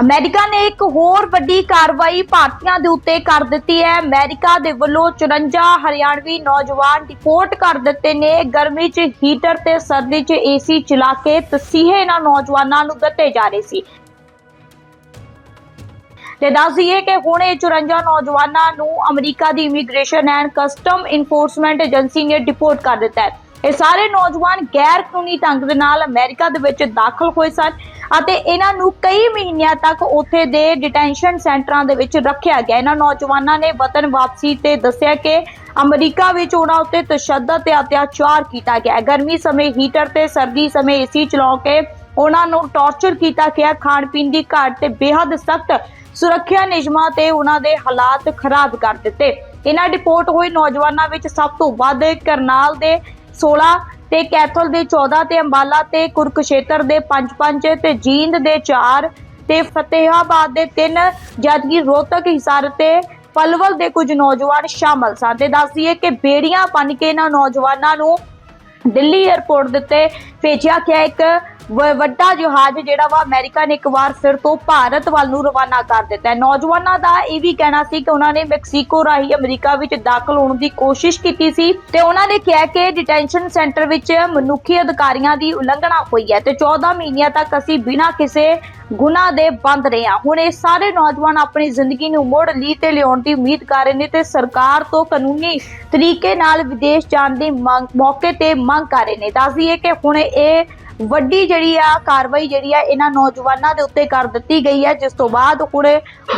America ਨੇ ਇੱਕ ਹੋਰ ਵੱਡੀ ਕਾਰਵਾਈ ਭਾਰਤੀਆਂ ਦੇ ਉੱਤੇ ਕਰ ਦਿੱਤੀ ਹੈ। ਅਮਰੀਕਾ ਦੇ ਵੱਲੋਂ 54 ਹਰਿਆਣਵੀ ਨੌਜਵਾਨ ਡਿਪੋਰਟ ਕਰ ਦਿੱਤੇ ਨੇ। ਗਰਮੀ 'ਚ ਹੀਟਰ ਤੇ ਸਰਦੀ 'ਚ ਏਸੀ ਚਲਾ ਕੇ ਤਸੀਹੇ ਇਹਨਾਂ ਨੌਜਵਾਨਾਂ ਨੂੰ ਦਿੱਤੇ ਜਾ ਰਹੇ ਸੀ। ਤੇ ਦੱਸ ਦਈਏ ਕਿ ਹੁਣ ਇਹ 54 ਨੌਜਵਾਨਾਂ ਨੂੰ America the immigration and custom enforcement agency ਨੇ ਡਿਪੋਰਟ ਕਰ ਦਿੱਤਾ ਹੈ। ਇਹ ਸਾਰੇ ਨੌਜਵਾਨ ਗੈਰ ਕਾਨੂੰਨੀ ਢੰਗ ਦੇ ਨਾਲ ਅਮਰੀਕਾ ਦੇ ਵਿੱਚ ਦਾਖਲ ਹੋਏ ਸਨ ਅਤੇ ਇਹਨਾਂ ਨੂੰ ਕਈ ਮਹੀਨਿਆਂ ਤੱਕ ਉੱਥੇ ਦੇ ਡਿਟੈਂਸ਼ਨ ਸੈਂਟਰਾਂ ਦੇ ਵਿੱਚ ਰੱਖਿਆ ਗਿਆ। ਇਹਨਾਂ ਨੌਜਵਾਨਾਂ ਨੇ ਵਤਨ ਵਾਪਸੀ ਤੇ ਦੱਸਿਆ ਕਿ ਅਮਰੀਕਾ ਵਿੱਚ ਉਹਨਾਂ ਉੱਤੇ ਤਸ਼ੱਦਦ ਤੇ ਅਤਿਆਚਾਰ ਕੀਤਾ ਗਿਆ। ਗਰਮੀ ਸਮੇਂ ਹੀਟਰ ਤੇ ਸਰਦੀ ਸਮੇਂ ਏਸੀ ਚਲਾ ਕੇ ਉਹਨਾਂ ਨੂੰ ਟੌਰਚਰ ਕੀਤਾ ਗਿਆ। ਖਾਣ ਪੀਣ ਦੀ ਘਾਟ ਤੇ ਬੇਹੱਦ ਸਖਤ ਸੁਰੱਖਿਆ ਨਿਯਮਾਂ ਤੇ ਉਹਨਾਂ ਦੇ ਹਾਲਾਤ ਖਰਾਬ ਕਰ ਦਿੱਤੇ। ਇਹਨਾਂ ਡਿਪੋਰਟ ਹੋਏ ਨੌਜਵਾਨਾਂ ਵਿੱਚ ਸਭ ਤੋਂ ਵੱਧ ਕਰਨਾਲ ਦੇ 16 ਤੇ ਕੈਥਲ ਦੇ 14 ਤੇ ਅੰਬਾਲਾ ਤੇ ਕੁਰਕਸ਼ੇਤਰ ਦੇ 5-5 ਤੇ ਜੀਂਦ ਦੇ 4 ਤੇ ਫਤਿਹਾਬਾਦ ਦੇ 3 ਜਦਕਿ ਰੋਹਤਕ ਹਿਸਾਰ ਤੇ ਪਲਵਲ ਦੇ ਕੁਝ ਨੌਜਵਾਨ ਸ਼ਾਮਲ ਸਨ। ਤੇ ਦੱਸਦੀਏ ਕਿ ਬੇੜੀਆਂ ਬਣ ਕੇ ਇਹਨਾਂ ਨੌਜਵਾਨਾਂ ਨੂੰ ਦਿੱਲੀ 에ਅਰਪੋਰਟ ਦੇ ਉੱਤੇ ਭੇਜਿਆ ਗਿਆ ਇੱਕ ਵੱਡਾ ਜਹਾਜ਼ ਜਿਹੜਾ ਵਾ ਅਮਰੀਕਾ ਨੇ ਇੱਕ ਵਾਰ ਫਿਰ ਤੋਂ ਭਾਰਤ ਵੱਲ ਨੂੰ ਰਵਾਨਾ ਕਰ ਦਿੱਤਾ ਨੌਜਵਾਨਾਂ ਦਾ ਇਹ ਵੀ ਕਹਿਣਾ ਸੀ ਕਿ ਉਹਨਾਂ ਨੇ ਮੈਕਸੀਕੋ ਰਾਹੀਂ ਅਮਰੀਕਾ ਵਿੱਚ ਦਾਖਲ ਹੋਣ ਦੀ ਕੋਸ਼ਿਸ਼ ਕੀਤੀ ਸੀ ਤੇ ਉਹਨਾਂ ਨੇ ਕਿਹਾ ਕਿ ਡਿਟੈਂਸ਼ਨ ਸੈਂਟਰ ਵਿੱਚ ਮਨੁੱਖੀ ਅਧਿਕਾਰੀਆਂ ਦੀ ਉਲੰਘਣਾ ਹੋਈ ਹੈ ਤੇ 14 ਮਹੀਨਿਆਂ ਤੱਕ ਅਸੀਂ ਬਿਨਾਂ ਕਿਸੇ ਗੁਨਾਹ ਦੇ ਬੰਦ ਰਹੇ ਹਾਂ। ਹੁਣ ਇਹ ਸਾਰੇ ਨੌਜਵਾਨ ਆਪਣੀ ਜ਼ਿੰਦਗੀ ਨੂੰ ਮੁੜ ਲਈ ਤੇ ਲਿਆਉਣ ਦੀ ਉਮੀਦ ਕਰ ਰਹੇ ਨੇ ਤੇ ਸਰਕਾਰ ਤੋਂ ਕਾਨੂੰਨੀ ਤਰੀਕੇ ਨਾਲ ਵਿਦੇਸ਼ ਜਾਣ ਦੀ ਮੰਗ ਮੌਕੇ ਤੇ ਮੰਗ ਕਰ ਰਹੇ ਨੇ। ਦੱਸ ਕਿ ਹੁਣ ਇਹ ਵੱਡੀ ਜਿਹੜੀ ਆ ਕਾਰਵਾਈ ਜਿਹੜੀ ਆ ਇਹਨਾਂ ਨੌਜਵਾਨਾਂ ਦੇ ਉੱਤੇ ਕਰ ਦਿੱਤੀ ਗਈ ਹੈ, ਜਿਸ ਤੋਂ ਬਾਅਦ ਹੁਣ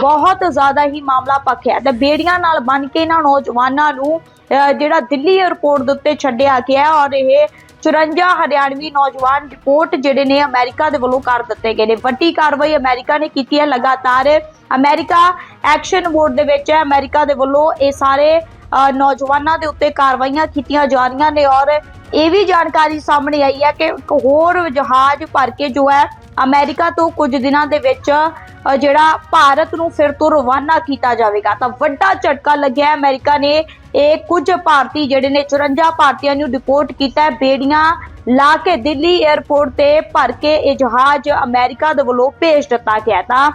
ਬਹੁਤ ਜ਼ਿਆਦਾ ਹੀ ਮਾਮਲਾ ਪੱਕਿਆ ਤੇ ਬੇੜੀਆਂ ਨਾਲ ਬਣ ਕੇ ਇਹਨਾਂ ਨੌਜਵਾਨਾਂ ਨੂੰ ਜਿਹੜਾ ਦਿੱਲੀ 에ਅਰਪੋਰਟ ਦੇ ਉੱਤੇ ਛੱਡਿਆ ਗਿਆ ਔਰ ਇਹ 54 ਹਰਿਆਣਵੀ ਨੌਜਵਾਨ ਰਿਪੋਰਟ ਜਿਹੜੇ ਨੇ ਅਮਰੀਕਾ ਦੇ ਵੱਲੋਂ ਕਰ ਦਿੱਤੇ ਗਏ ਨੇ। ਵੱਡੀ ਕਾਰਵਾਈ ਅਮਰੀਕਾ ਨੇ ਕੀਤੀ ਹੈ ਲਗਾਤਾਰ। ਅਮਰੀਕਾ ਐਕਸ਼ਨ ਮੋਡ ਦੇ ਵਿੱਚ ਹੈ। ਅਮਰੀਕਾ ਦੇ ਵੱਲੋਂ ਇਹ ਸਾਰੇ ਨੌਜਵਾਨਾਂ ਦੇ ਉੱਤੇ ਕਾਰਵਾਈਆਂ ਕੀਤੀਆਂ ਜਾ ਰਹੀਆਂ ਨੇ ਔਰ ਇਹ ਵੀ ਜਾਣਕਾਰੀ ਸਾਹਮਣੇ ਆਈ ਹੈ ਕਿ ਇੱਕ ਹੋਰ ਜਹਾਜ਼ ਭਰ ਕੇ ਜੋ ਹੈ ਅਮਰੀਕਾ ਤੋਂ ਕੁਝ ਦਿਨਾਂ ਦੇ ਵਿੱਚ ਜਿਹੜਾ ਭਾਰਤ ਨੂੰ ਫਿਰ ਤੋਂ ਰਵਾਨਾ ਕੀਤਾ ਜਾਵੇਗਾ। ਤਾਂ ਵੱਡਾ ਝਟਕਾ ਲੱਗਿਆ ਹੈ ਅਮਰੀਕਾ ਨੇ। ਇਹ ਕੁਝ ਭਾਰਤੀ ਜਿਹੜੇ ਨੇ 54 ਭਾਰਤੀਆਂ ਨੂੰ ਡਿਪੋਰਟ ਕੀਤਾ ਬੇੜੀਆਂ ਲਾ ਕੇ ਦਿੱਲੀ 에ਅਰਪੋਰਟ ਤੇ ਭਰ ਕੇ ਇਹ ਜਹਾਜ਼ ਅਮਰੀਕਾ ਦੇ ਵੱਲੋਂ ਭੇਜ ਦਿੱਤਾ ਗਿਆ ਤਾਂ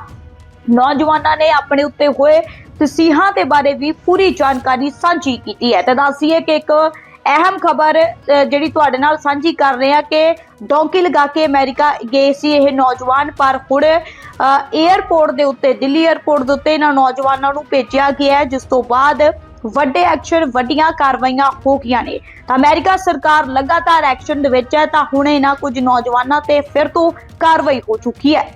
ਨੌਜਵਾਨਾਂ ਨੇ ਆਪਣੇ ਉੱਤੇ ਹੋਏ ਤਸੀਹਾਂ ਦੇ ਬਾਰੇ ਵੀ ਪੂਰੀ ਜਾਣਕਾਰੀ ਸਾਂਝੀ ਕੀਤੀ ਹੈ। ਤੇ ਦੱਸੀਏ ਕਿ ਇੱਕ ਅਹਿਮ ਖਬਰ ਜਿਹੜੀ ਤੁਹਾਡੇ ਨਾਲ ਸਾਂਝੀ ਕਰ ਰਹੇ ਹਾਂ ਕਿ ਡੌਂਕੀ ਲਗਾ ਕੇ ਅਮਰੀਕਾ ਗਏ ਸੀ ਇਹ ਨੌਜਵਾਨ, ਪਰ ਹੁਣ 에ਅਰਪੋਰਟ ਦੇ ਉੱਤੇ, ਦਿੱਲੀ 에ਅਰਪੋਰਟ ਦੇ ਉੱਤੇ ਇਹਨਾਂ ਨੌਜਵਾਨਾਂ ਨੂੰ ਭੇਜਿਆ ਗਿਆ ਜਿਸ ਤੋਂ ਬਾਅਦ ਵੱਡੇ ਐਕਸ਼ਨ, ਵੱਡੀਆਂ ਕਾਰਵਾਈਆਂ ਹੋ ਗਈਆਂ ਨੇ। ਤਾਂ ਅਮਰੀਕਾ ਸਰਕਾਰ ਲਗਾਤਾਰ ਐਕਸ਼ਨ ਦੇ ਵਿੱਚ ਹੈ, ਤਾਂ ਹੁਣ ਇਹਨਾਂ ਕੁਝ ਨੌਜਵਾਨਾਂ ਤੇ ਫਿਰ ਤੋਂ ਕਾਰਵਾਈ ਹੋ ਚੁੱਕੀ ਹੈ।